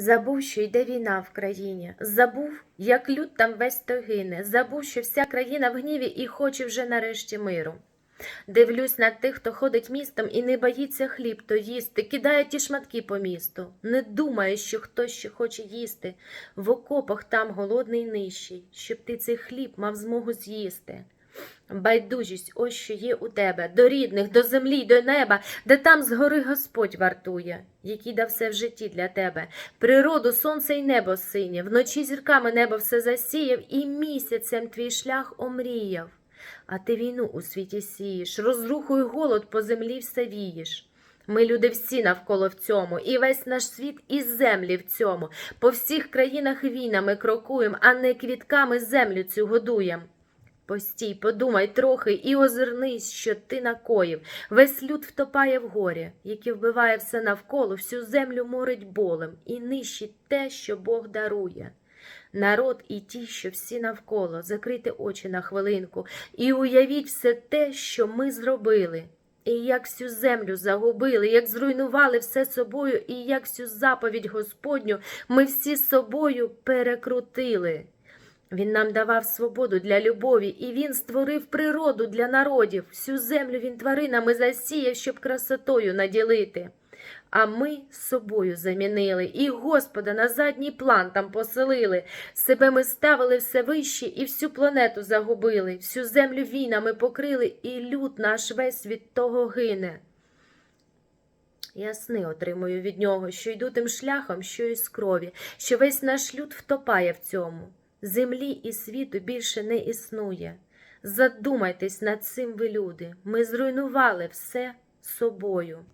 Забув, що йде війна в країні, забув, як люд там весь той гине, забув, що вся країна в гніві і хоче вже нарешті миру. Дивлюсь на тих, хто ходить містом і не боїться хліб то їсти, кидає ті шматки по місту, не думає, що хтось ще хоче їсти. В окопах там голодний нижчий, щоб ти цей хліб мав змогу з'їсти. Байдужість, ось що є у тебе, до рідних, до землі, до неба, де там згори Господь вартує, який дав все в житті для тебе. Природу, сонце й небо синє, вночі зірками небо все засіяв, і місяцем твій шлях омріяв. А ти війну у світі сієш, розруху й голод по землі все вієш. Ми люди всі навколо в цьому, і весь наш світ і землі в цьому. По всіх країнах війнами крокуєм, а не квітками землю цю годуєм. Постій, подумай трохи і озирнись, що ти накоїв. Весь люд втопає в горі, який вбиває все навколо, всю землю морить болем і нищить те, що Бог дарує. Народ і ті, що всі навколо, закрийте очі на хвилинку і уявіть все те, що ми зробили. І як всю землю загубили, як зруйнували все собою, і як всю заповідь Господню ми всі собою перекрутили. Він нам давав свободу для любові, і він створив природу для народів. Всю землю він тваринами засіяв, щоб красотою наділити. А ми собою замінили, і Господа на задній план там поселили. Себе ми ставили все вище і всю планету загубили, всю землю війнами покрили, і люд наш весь від того гине. Я сни отримую від нього, що йду тим шляхом, що із крові, що весь наш люд втопає в цьому. Землі і світу більше не існує. Задумайтесь над цим ви, люди. Ми зруйнували все собою.